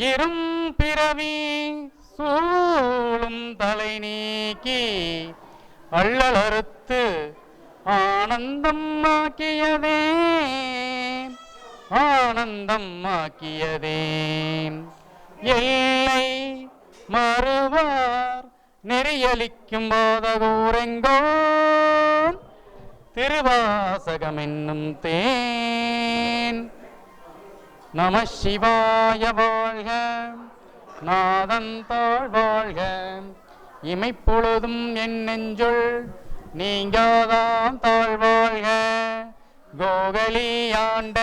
ஆயிரம் பிறவி சூழும் தலை நீக்கி அள்ளலறுத்து ஆனந்தம் ஆக்கியதே. ஆனந்தம் ஆக்கியதே. எல்லை மறுவார் நெறியலிக்கும் போதகூரெங்கோ திருவாசகம் என்னும் தேன். நம சிவாய வாழ்க. நாதன் தாழ் வாழ்க. இமைப்பொழுதும் என் நெஞ்சுள் நீங்காதாம் தாழ் வாழ்க. கோகலி ஆண்ட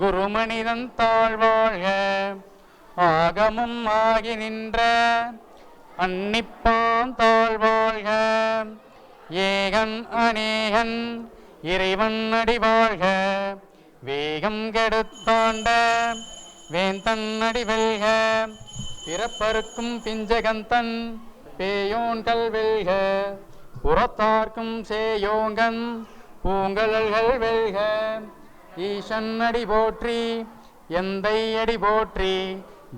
குருமனிதன் தாழ் வாழ்க. ஆகமும் ஆகி நின்ற அன்னிப்பான் தாழ் வாழ்க. ஏகன் அநேகன் இறைவன் அடிவாழ்க வேகம் கெடுத்தோண்ட வேந்தன் அடிவெல்க பிறப்பருக்கும் பிஞ்சகந்தன் பேயோன்கள் வெல்க புறத்தார்க்கும் சேயோங்கன் பூங்கழல்கள் வெல்க. ஈசன் அடி போற்றி எந்தை அடி போற்றி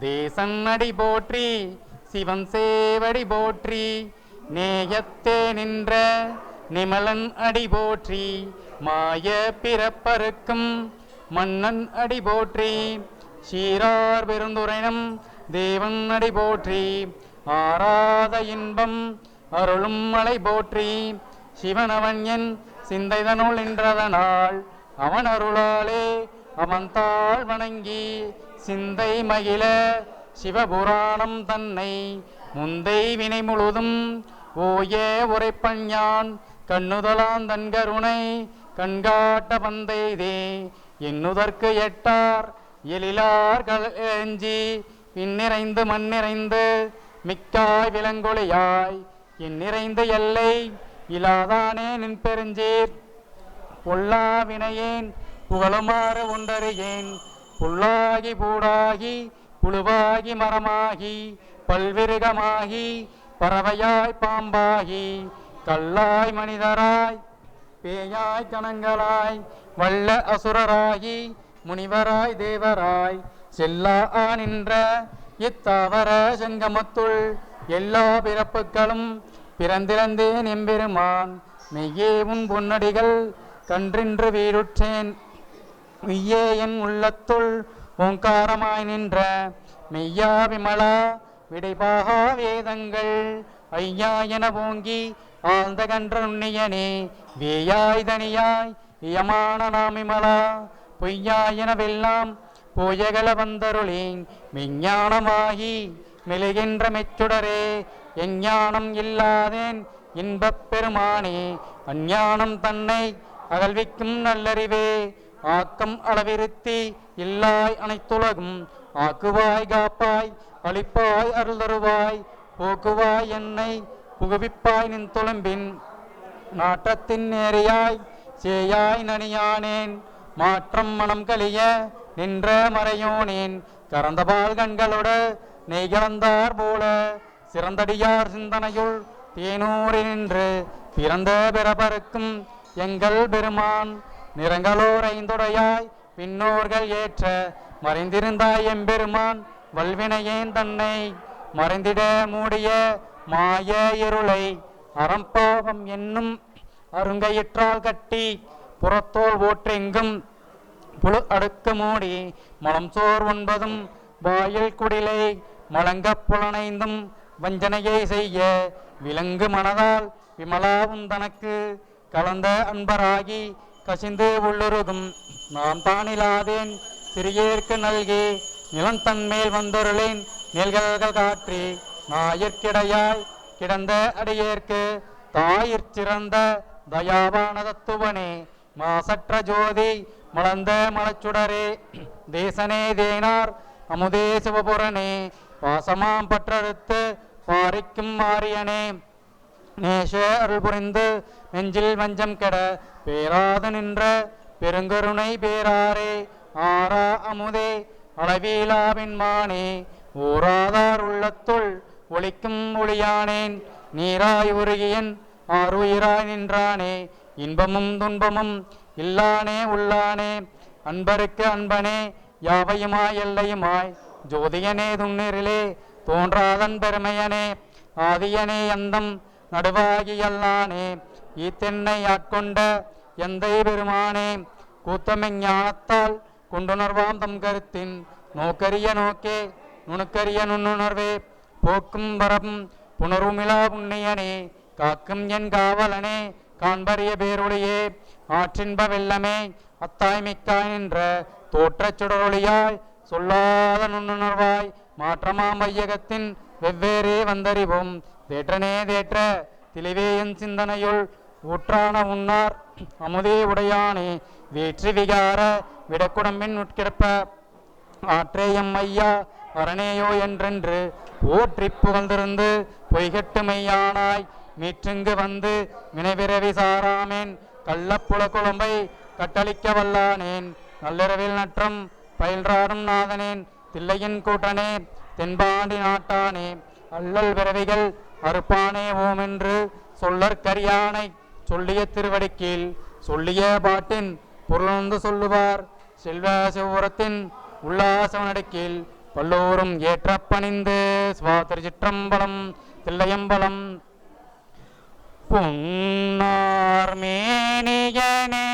தேசன் அடி போற்றி சிவன் சேவடி போற்றி நேயத்தே நின்ற நிமலன் அடி போற்றி மாய பிறப்பருக்கும் மன்னன் அடி போற்றி சீரார் பெருந்துரைனம். தேவன் அடி போற்றி ஆராத இன்பம் அருளும் மலை போற்றி. சிவனவன் என் சிந்தைதனுள் நின்றதனால் அவன் அருளாலே அவன் தாழ் வணங்கி. சிந்தை மகிழ சிவபுராணம் தன்னை முந்தை வினை முழுதும் ஓய உரைப்பஞ்ஞான் கண்ணுதலான் தன் கருணை கண்காட்ட பந்தைதே என்னுதற்கு எட்டார் எழிலார் கலஞ்சி பின்னிறைந்து மண்ணிறைந்து மிக்காய் விலங்கொழியாய் இந்நிறைந்த எல்லை இலாதானே நின் பெருஞ்சீர். பொல்லா வினையேன் புகழுமாறு ஒன்றறியேன் புல்லாகி பூடாகி புழுவாகி மரமாகி பல்விருகமாகி பறவையாய் பாம்பாகி கல்லாய் மனிதராய் பேயாய் கணங்களாய் வல்ல அசுரராகி முனிவராய் தேவராய் செல்லா நின்ற இத்தாவர செங்கமத்துள் எல்லா பிறப்புகளும் பிறந்திறந்தேன் எம்பெருமான் மெய்யே உன் பொன்னடிகள் கன்றின்று வீடுற்றேன் மெய்யே என் உள்ளத்துள் ஓங்காரமாய் நின்ற மெய்யா விமலா விடைபாகா வேதங்கள் ஐயா என ஓங்கி ஆழ்ந்த கன்ற நுண்ணியனே வேயாய் தனியாய் வியமான நாமிமலா பொய்யா எனவெல்லாம் போயகல வந்தருளேன் மெஞ்ஞானமாகி மெழுகின்ற மெச்சுடரே எஞ்ஞானம் இல்லாதேன் இன்பப் பெருமானே அஞ்ஞானம் தன்னை அகழ்விக்கும் நல்லறிவே ஆக்கம் அளவிருத்தி இல்லாய் அனைத்துலகும் ஆக்குவாய் காப்பாய் அழிப்பாய் அருள் தருவாய் போக்குவாய் என்னை புகுவிப்பாய் நின் தொழும்பின் நாற்றத்தின் நேரையாய் சேயாய் நனியானேன். மாற்றம் மனம் கலிய நின்ற மறையோனேன். கறந்தபால் கண்களோடு நெய்கலந்தார் போல சிறந்தடியார் சிந்தனையுள் தேனூரி நின்று பிறந்த பிறபருக்கும் எங்கள் பெருமான் நிறங்களோர் ஐந்துடையாய் பின்னோர்கள் ஏற்ற மறைந்திருந்தாய் எம்பெருமான் வல்வினையேன் தன்னை. மறைந்திட மூடிய மாய இருளை அறம்போகம் என்னும் அருங்கையிற்றால் கட்டி புறத்தோல் ஓற்றெங்கும் புழு அடுக்கு மூடி மலம் சோர் ஒன்பதும் வாயில் குடிலை மலங்க புலனைந்தும் வஞ்சனையை செய்ய விலங்கு மனதால் விமலாவும் தனக்கு கலந்த அன்பராகி கசிந்து உள்ளுருதும் நாம் தானிலாதேன் சிறியேற்கு நல்கி நிலந்தன்மேல் வந்தொருளேன் நெல்கள்கள் காற்றி நாயிற்கிடையாய் கிடந்த அடியேற்கு தாயிற் சிறந்த தயாவான தத்துவனே மாசற்ற ஜோதி மலர்ந்த மலச்சுடரே தேசனே தேனார் அமுதே சிவபுரனே பாசமாம் பற்றறுத்து பாரிக்கும் மாரியனே நேச அருள் புரிந்து நெஞ்சில் வஞ்சம் கெட பேராது நின்ற பெருங்கருணை பேராரே ஆரா அமுதே அளவீலாவின் மானே ஊராதார் உள்ளத்துள் ஒளிக்கும் ஒளியானேன் நீராய் உருகியன் ஆறுயிராய் நின்றானே இன்பமும் துன்பமும் இல்லானே உள்ளானே அன்பருக்கு அன்பனே யாவையுமாய் எல்லையுமாய் ஜோதியனே துண்ணிரிலே தோன்றாதன் பெருமையனே ஆதியனே எந்தம் நடுவாகியல்லானே ஈத்தென்னை ஆட்கொண்ட எந்தை பெருமானே கூத்தமெஞ்ஞானத்தால் கொண்டுணர்வாம் தம் கருத்தின் நோக்கரிய நோக்கே நுணுக்கரிய நுண்ணுணர்வே போக்கும் வரம் புனருமிழா உன்னையனே காக்கும் என் காவலனே காண்பறிய பேருடையே ஆற்றின்ப வெள்ளமே அத்தாய் மிக்காய் நின்ற தோற்றச் சுடரொளியாய் சொல்லாத நுண்ணுணர்வாய் மாற்றமாம் வையகத்தின் வெவ்வேறே வந்தறிவும் தேற்றனே தேற்ற திளிவே என் சிந்தனையுள் ஊற்றான உன்னார் அமுதே உடையானே வேற்றி விகார விடக்குடம்பின் உட்கிடப்ப ஆற்றேயம் ஐயா அரணேயோ என்றென்று போற்றி புகழ்ந்திருந்து பொய்கட்டு மெய்யானாய் மீற்றுங்கு வந்து வினைவிரவி சாராமேன். கள்ளப்புல குழம்பை கட்டளிக்க வல்லானேன். நள்ளிரவில் நற்றம் பயில்றாடும் நாதனேன். தில்லையின் கூட்டனே தென்பாண்டி நாட்டானே. அல்லல் பிறவிகள் அறுப்பானே ஓமென்று சொல்லற்கரியானை சொல்லிய திருவடிக்கீழ். சொல்லிய பாட்டின் பொருளந்து சொல்லுவார். செல்வ சிவபுரத்தின் உல்லாசவனடுக்கில் பல்லோரும் ஏற்ற பணிந்து சுவா திருச்சிற்றம்பலம் தில்லையம்பலம். பொன்னார்மேனியனே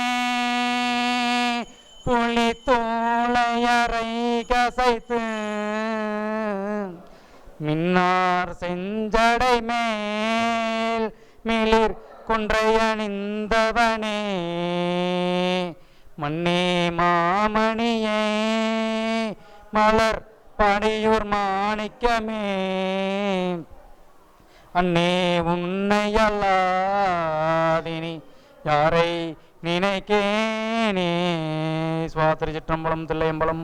புலி தோளையறை கசைத்து மின்னார் செஞ்சடை மேல் மிளிர் கொன்றை அணிந்தவனே மண்ணே மாமணியே மலர் படியூர் மாணிக்கமே. அன்னே உன்னையல்லாதினி யாரை நினைக்கேனே? சுவாத்திரி சிற்றம்பலம் தில்லையம்பலம்.